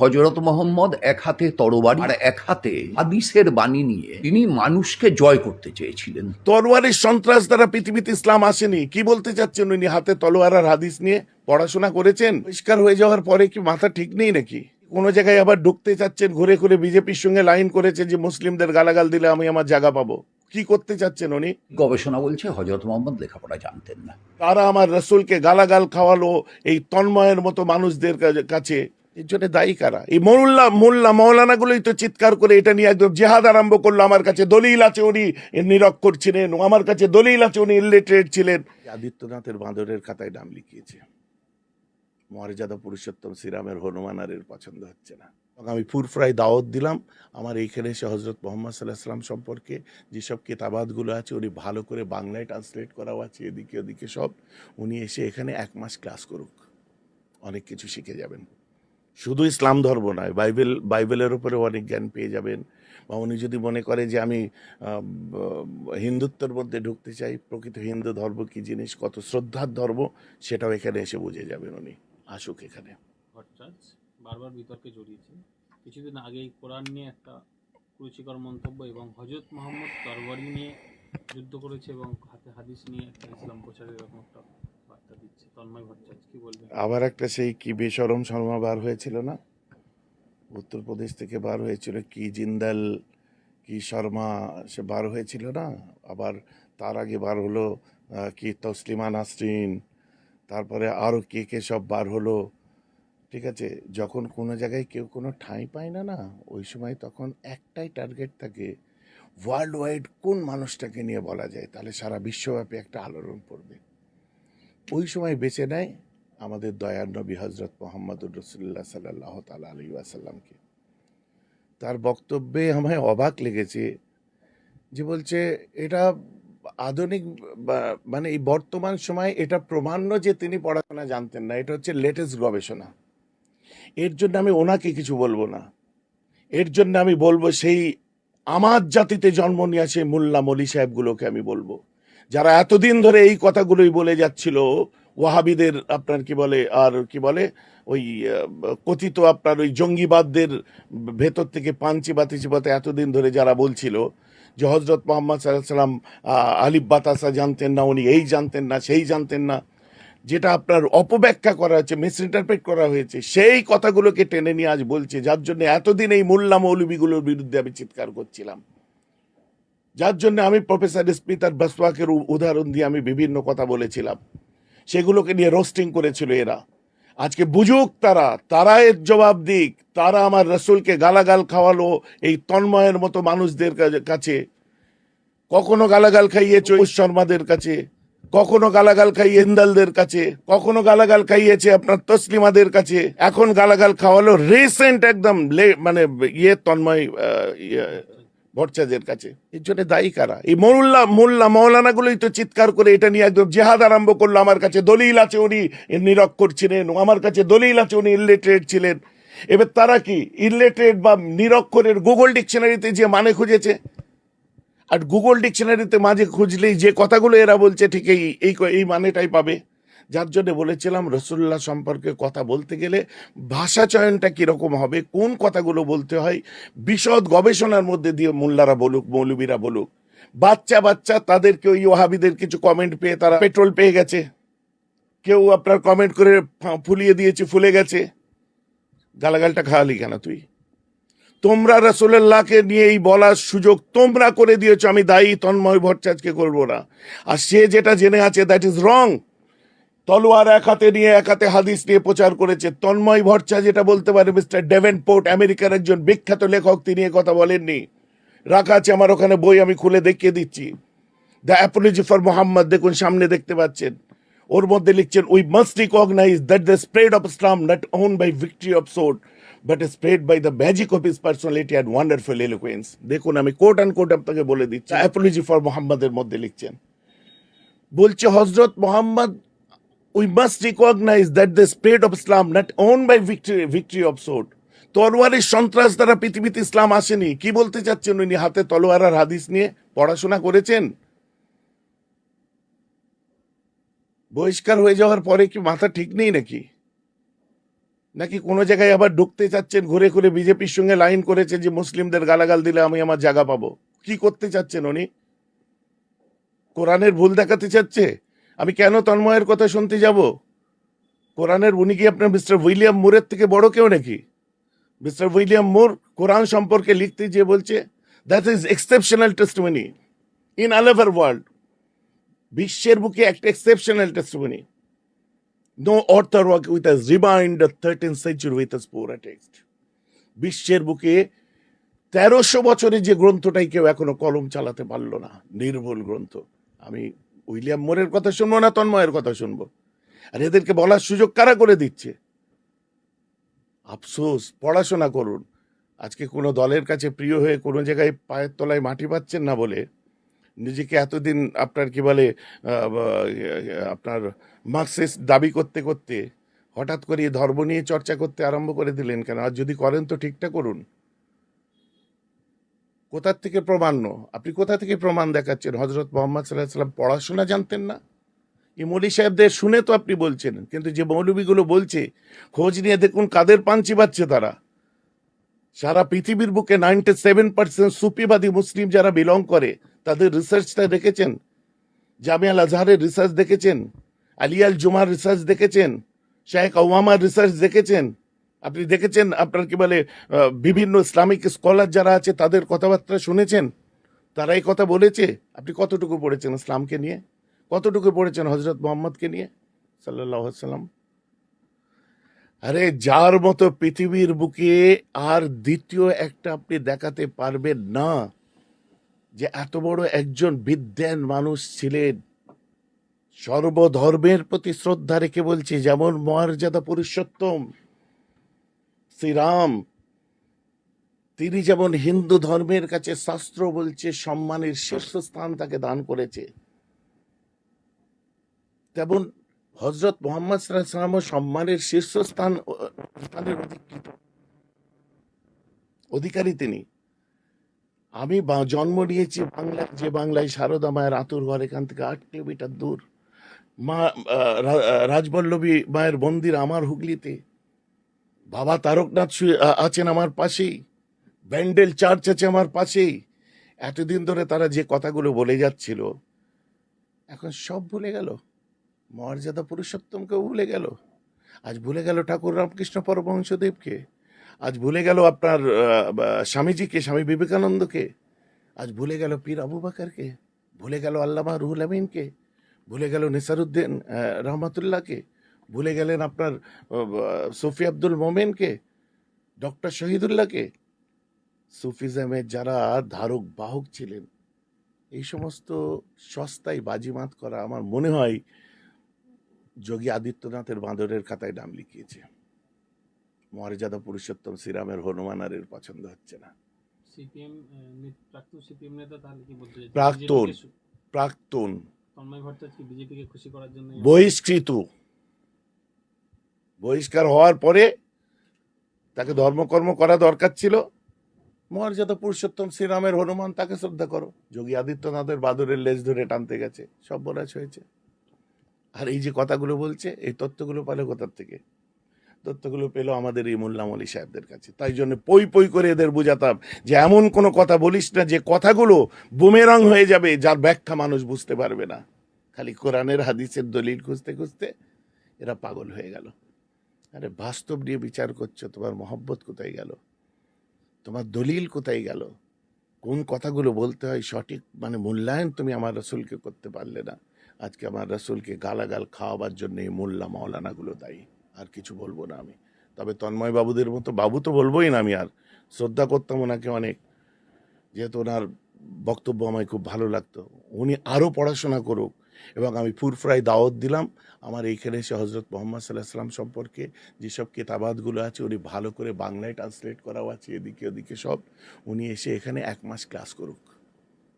হজরত মোহাম্মদ এক হাতে তরবারি আর এক হাতে হাদিসের বাণী নিয়ে তিনি মানুষকে জয় করতে চেয়েছিলেন। তরোয়ারের সন্ত্রাস দ্বারা পৃথিবীতে ইসলাম আসেনি। কি বলতে চাচ্ছেন উনি? হাতে তলোয়ার আর হাদিস নিয়ে পড়াশোনা করেছেন? পরিষ্কার হয়ে যাওয়ার পরে কি মাথা ঠিক নেই নাকি? কোনো জায়গায় আবার ঢুকতে চাচ্ছেন ঘুরে ঘুরে বিজেপির সঙ্গে লাইন করেছে যে মুসলিমদের গালাগাল দিলে আমি আমার জায়গা পাবো। কি করতে চাচ্ছেন উনি? গবেষণা বলছে হজরত মোহাম্মদ লেখাপড়া জানতেন না। তারা আমার রসুলকে গালাগাল খাওয়ালো এই তন্ময়ের মতো মানুষদের কাছে। এর জন্য দায়ী কারা? এই মোল্লা মোল্লা মৌলানা গুলোই তো চিৎকার করে এটা নিয়ে একদম জেহাদ আরম্ভ করল। আমার কাছে দলিল আছে উনি নিরক্ষর ছিলেন আমার কাছে দলিল আছে উনি ইলিটারেট ছিলেন। আদিত্যনাথের বাঁদরের খাতায় নাম লিখিয়েছে। মর্যাদা পুরুষোত্তম শ্রীরামের হনুমানারের পছন্দ হচ্ছে না। আমি ফুরফ্রাই দাওয়াত দিলাম। আমার এইখানে এসে হজরত মোহাম্মদ সাল্লাহ সাল্লাম সম্পর্কে যেসব কেতাবাতগুলো আছে, উনি ভালো করে বাংলায় ট্রান্সলেট করাও আছে, এদিকে ওদিকে সব। উনি এসে এখানে এক মাস ক্লাস করুক। অনেক কিছু শিখে যাবেন। শুধু ইসলাম ধর্ম নয়, বাইবেল, বাইবেলের উপরে অনেক জ্ঞান পেয়ে যাবেন। বা উনি যদি মনে করে যে আমি হিন্দুত্বের মধ্যে ঢুকতে চাই, প্রকৃত হিন্দু ধর্ম কি জিনিস, কত শ্রদ্ধার ধর্ম, সেটাও এখানে এসে বুঝে যাবেন উনি। আসুক এখানে। বারবার বিতর্কে জড়িয়েছে কিছুদিন আগেই কোরআন নিয়ে একটা কুরুচিকর মন্তব্য এবং হজরত মোহাম্মদ তরবারি নিয়ে যুদ্ধ করেছে এবং হাতে হাদিস নিয়ে একটা ইসলাম প্রচারের এরকম একটা আবার একটা সেই কি বেসরম শর্মা বার হয়েছিল না? উত্তরপ্রদেশ থেকে বার হয়েছিল, কি জিন্দাল, কি শর্মা, সে বার হয়েছিল না? আবার তার আগে বার হলো কি তসলিমা নাসরিন, তারপরে আরও কে কে সব বার হলো, ঠিক আছে? যখন কোনো জায়গায় কেউ কোনো ঠাঁই পায় না না, ওই সময় তখন একটাই টার্গেট থাকে ওয়ার্ল্ড ওয়াইড কোন মানুষটাকে নিয়ে বলা যায়? তাহলে সারা বিশ্বব্যাপী একটা আলোড়ন পড়বে। ওই সময় বেছে নেয় আমাদের দয়ার নবী হজরত মোহাম্মদুর রসুল্লাহ সাল্লাহ তাল আলী আসাল্লামকে তার বক্তব্যে আমায় অবাক লেগেছে যে বলছে, এটা আধুনিক মানে এই বর্তমান সময় এটা প্রমাণ্য যে তিনি পড়াশোনা জানতেন না। এটা হচ্ছে লেটেস্ট গবেষণা। এর জন্য আমি ওনাকে কিছু বলব না। এর জন্য আমি বলব সেই আমার জাতিতে জন্ম নিয়ে সেই মোল্লা মলি সাহেবগুলোকে আমি বলব। যারা এতদিন ধরে এই কথাগুলোই বলে যাচ্ছিল, ওয়াহাবিদের আপনার কি বলে, আর কি বলে, ওই কথিত আপনার ওই জঙ্গিবাদদের ভেতর থেকে পাঞ্চি বাতি চিবাতে এতদিন ধরে যারা বলছিল যে হজরত মোহাম্মদ সাল্লাহ সাল্লাম আলিফ বাতাসা জানতেন না, উনি এই জানতেন না, সেই জানতেন না, যেটা আপনার অপব্যাখ্যা করা হয়েছে, মিসইন্টারপ্রেট করা হয়েছে, সেই কথাগুলোকে টেনে নিয়ে আজ বলছে, যার জন্য এতদিন এই মোল্লা মৌলবীগুলোর বিরুদ্ধে আমি চিৎকার করছিলাম। যার জন্য আমি প্রফেসর স্পিতার বাসওয়াকের উদাহরণ দিয়ে আমি বিভিন্ন কথা বলেছিলাম। সেগুলোকে নিয়ে রোস্টিং করেছিল এরা। আজকে বুঝুক তারা তারা এর জবাব দিক। তারা আমার রসুলকে গালাগাল খাওয়ালো এই তন্ময়ের মতো মানুষদের কাছে। কখনো গালাগাল খাইয়েছে ওই শর্মাদের কাছে কখনো গালাগাল খাইয়ে ইন্দালদের কাছে কখনো গালাগাল খাইয়েছে আপনার তসলিমাদের কাছে। এখন গালাগাল খাওয়ালো রিসেন্ট একদম মানে ইয়ে তন্ময় ইয়ে, ভট্টাচার্যের কাছে। এর জন্য দায়ী কারা? এই মোল্লা মোল্লা মৌলানা গুলোই তো চিৎকার করে এটা নিয়ে একদম জেহাদ আরম্ভ করল। আমার কাছে দলিল আছে উনি নিরক্ষর ছিলেন। আমার কাছে দলিল আছে উনি ইলিটারেট ছিলেন। এবার তারা কি ইলিটারেট বা নিরক্ষরের গুগল ডিকশনারিতে যে মানে খুঁজেছে? আর গুগল ডিকশনারিতে মাঝে খুঁজলেই যে কথাগুলো এরা বলছে ঠিক এই এই মানেটাই পাবে। যার জন্য বলেছিলাম রসুল্লাহ সম্পর্কে কথা বলতে গেলে ভাষা চয়নটা কীরকম হবে, কোন কথাগুলো বলতে হয়, বিশদ গবেষণার মধ্যে দিয়ে মোল্লারা বলুক, মৌলবীরা বলুক। বাচ্চা বাচ্চা, তাদেরকে ওই ওহাবিদের কিছু কমেন্ট পেয়ে তারা পেট্রোল পেয়ে গেছে। কেউ আপনার কমেন্ট করে ফুলিয়ে দিয়েছে, ফুলে গেছে। গালাগালটা খাওয়ালি কেন তুই? তোমরা রসুল্লাহকে নিয়ে এই বলার সুযোগ তোমরা করে দিয়েছ, আমি দায়ী, তন্ময় ভট্টাচার্যকে করব না। আর সে যেটা জেনে আছে দ্যাট ইজ রং তলোয়ার এক হাতে নিয়ে এক হাতে হাদিস নিয়ে প্রচার করেছে। তন্ময় ভট্টা যেটা বলতে পারে মিস্টার ডেভেন পোর্ট আমেরিকার একজন বিখ্যাত লেখক, তিনি কথা বলেননি। রাখা আছে আমার ওখানে বই, আমি খুলে দেখিয়ে দিচ্ছি। দ্য অ্যাপোলজি ফর মোহাম্মদ দেখুন, সামনে দেখতে পাচ্ছেন। ওর মধ্যে লিখছেন we must recognise that the spread of Islam not won by victory of sword but spread by the magic of his personality and wonderful eloquence দেখুন, আমি কোট অ্যান্ড কোট আপনাকে বলে দিচ্ছি। অ্যাপোলজি ফর মোহাম্মদের মধ্যে লিখছেন। বলছে হজরত Mohammad we must recognise that the spread of Islam not won by victory victory of sword তরোয়ারের সন্ত্রাস দ্বারা পৃথিবীতে ইসলাম আসেনি। কি বলতে চাচ্ছেন উনি? হাতে তলোয়ার আর হাদিস নিয়ে পড়াশোনা করেছেন? বহিষ্কার হয়ে যাওয়ার পরে কি মাথা ঠিক নেই নাকি? নাকি কোনো জায়গায় আবার ঢুকতে চাচ্ছেন? ঘুরে ঘুরে বিজেপির সঙ্গে লাইন করেছে যে মুসলিমদের গালাগাল দিলে আমি আমার জায়গা পাবো। কি করতে চাচ্ছেন উনি? কোরআনের ভুল দেখাতে চাচ্ছে? আমি কেন তন্ময়ের কথা শুনতে যাব? কোরআনের উনি কি আপনার মিস্টার উইলিয়াম মুরের থেকে বড় কেউ নাকি? মিস্টার উইলিয়াম মুর কোরআন সম্পর্কে লিখতে যে বলছে that is exceptional testimony in all over world বিশ্বের বুকে একটা exceptional testimony author work with us. Remind the 13th century with us, poor text. বিশ্বের বুকে তেরোশো বছরে যে গ্রন্থটাই কেউ এখনও কলম চালাতে পারল না, নির্ভুল গ্রন্থ। আমি উইলিয়াম মোরের কথা শুনব না তন্ময়ের কথা শুনব? আর এদেরকে বলার সুযোগ কারা করে দিচ্ছে? আফসোস, পড়াশোনা করুন। আজকে কোনো দলের কাছে প্রিয় হয়ে কোনো জায়গায় পায়ের তলায় মাটি পাচ্ছেন না বলে নিজেকে এতদিন আপনার কি বলে আপনার মার্কসিস্ট দাবি করতে করতে হঠাৎ করে ধর্ম নিয়ে চর্চা করতে আরম্ভ করে দিলেন কেন? আর যদি করেন তো ঠিকটা করুন। কোথার থেকে প্রমাণ্য আপনি কোথা থেকে প্রমাণ দেখাচ্ছেন? হজরত মোহাম্মদ সাল্লাহ সাল্লাম পড়াশোনা জানতেন না? এই মৌলী সাহেবদের শুনে তো আপনি বলছেন, কিন্তু যে মৌলবীগুলো বলছে, খোঁজ নিয়ে দেখুন কাদের পাঞ্চি পাচ্ছে তারা। সারা পৃথিবীর বুকে নাইনটি সেভেন পার্সেন্ট সুপিবাদী মুসলিম যারা বিলং করে, তাদের রিসার্চটা দেখেছেন? জামিয়াল আজহারের রিসার্চ দেখেছেন? আলিয়াল জুমার রিসার্চ দেখেছেন? শেখ আওয়ামার রিসার্চ দেখেছেন? আপনি দেখেছেন আপনার কি বলে বিভিন্ন ইসলামিক স্কলার যারা আছে, তাদের কথাবার্তা শুনেছেন? তারা এই কথা বলেছে? আপনি কতটুকু পড়েছেন ইসলামকে নিয়ে? কতটুকু পড়েছেন হজরত মোহাম্মদকে নিয়ে? সাল্লাহ সাল্লাম আরে, যার মতো পৃথিবীর বুকে আর দ্বিতীয় একটা আপনি দেখাতে পারবেন না, যে এত বড় একজন বিদ্যান মানুষ ছিলেন। সর্বধর্মের প্রতি শ্রদ্ধা রেখে বলছি, যেমন মর্যাদা পুরুষোত্তম। শ্রীরাম, তিনি যেমন হিন্দু ধর্মের কাছে শাস্ত্র বলছে, সম্মানের শীর্ষস্থান তাকে দান করেছে, তেমন হজরত মোহাম্মদ সাল্লাম সম্মানের শীর্ষস্থান স্থানের অধিকৃত, অধিকারী তিনি। আমি জন্ম নিয়েছি বাংলায়, যে বাংলায় সারদা মায়ের আতুর ঘর, এখান থেকে আট কিলোমিটার দূর। মা রাজবল্লভী মায়ের মন্দির আমার হুগলিতে। বাবা তারকনাথ শুয়ে- আছেন আমার পাশেই। ব্যান্ডেল চার্চ আছে আমার পাশেই। এতদিন ধরে তারা যে কথাগুলো বলে যাচ্ছিল, এখন সব ভুলে গেল। মর্যাদা পুরুষোত্তমকেও ভুলে গেল। আজ ভুলে গেল ঠাকুর রামকৃষ্ণ পরমহংসদেবকে। আজ ভুলে গেল আপনার স্বামীজিকে, স্বামী বিবেকানন্দকে। আজ ভুলে গেল পীর আবু বাকারকে। ভুলে গেল আল্লামা রুহুল আমিনকে। ভুলে গেল নিসারুদ্দিন রহমাতুল্লাহকে। ভুলে গেলেন আপনার সফি আব্দুল মোমেনকে? ডক্টর শহীদুল্লাহকে? সুফিজমের যারা ধারক বাহক ছিলেন এই সমস্ত সস্তায় বাজিমাত করা আমার মনে হয় যোগী আদিত্যনাথের বাঁদরের খাতায় নাম লিখিয়েছে। মর্যাদা পুরুষোত্তম শ্রীরামের হনুমান আর এর পছন্দ হচ্ছে না। প্রাক্তন? প্রাক্তন। BJP কে সু- প্রাক্তন তন্ময় ভট্টাচার্য কি বিজেপিকে খুশি করার জন্য বহিষ্কৃত বহিষ্কার হওয়ার পরে তাকে ধর্মকর্ম করা দরকার ছিল। মর্যাদা পুরুষোত্তম শ্রীরামের হনুমান তাকে শ্রদ্ধা করো। যোগী আদিত্যনাথের বাদরের লেজ ধরে টানতে গেছে। সব বলাচ হয়েছে। আর এই যে কথাগুলো বলছে, এই তথ্যগুলো পেল কোথার থেকে? তথ্যগুলো পেল আমাদের এই মোল্লা মলি সাহেবদের কাছে। তাই জন্য পই পই করে এদের বোঝাতাম যে এমন কোনো কথা বলিস না যে কথাগুলো বুমেরাং হয়ে যাবে, যার ব্যাখ্যা মানুষ বুঝতে পারবে না। খালি কোরআনের, হাদিসের দলিল খুঁজতে খুঁজতে এরা পাগল হয়ে গেল। আরে বাস্তব নিয়ে বিচার করছ, তোমার মহব্বত কোথায় গেল? তোমার দলিল কোথায় গেল? কোন কথাগুলো বলতে হয় সঠিক? মানে মূল্যায়ন তুমি আমার রসুলকে করতে পারলে না। আজকে আমার রসুলকে গালাগাল খাওয়াবার জন্য এই মোল্লা মাওলানাগুলো দায়ী। আর কিছু বলব না আমি। তবে তন্ময় বাবুদের মতো বাবু তো বলবোই না আমি আর। শ্রদ্ধা করতাম ওনাকে অনেক। যেহেতু ওনার বক্তব্য আমায় খুব ভালো লাগতো। উনি আরও পড়াশোনা করুক। এবং আমি পুরফ্রায় দাওয়াত দিলাম। আমার এইখানে এসে হজরত মোহাম্মদ সাল্লাহ সাল্লাম সম্পর্কে যেসব কেতাবাদগুলো আছে, উনি ভালো করে বাংলায় ট্রান্সলেট করাও আছে, এদিকে ওদিকে সব। উনি এসে এখানে এক মাস ক্লাস করুক।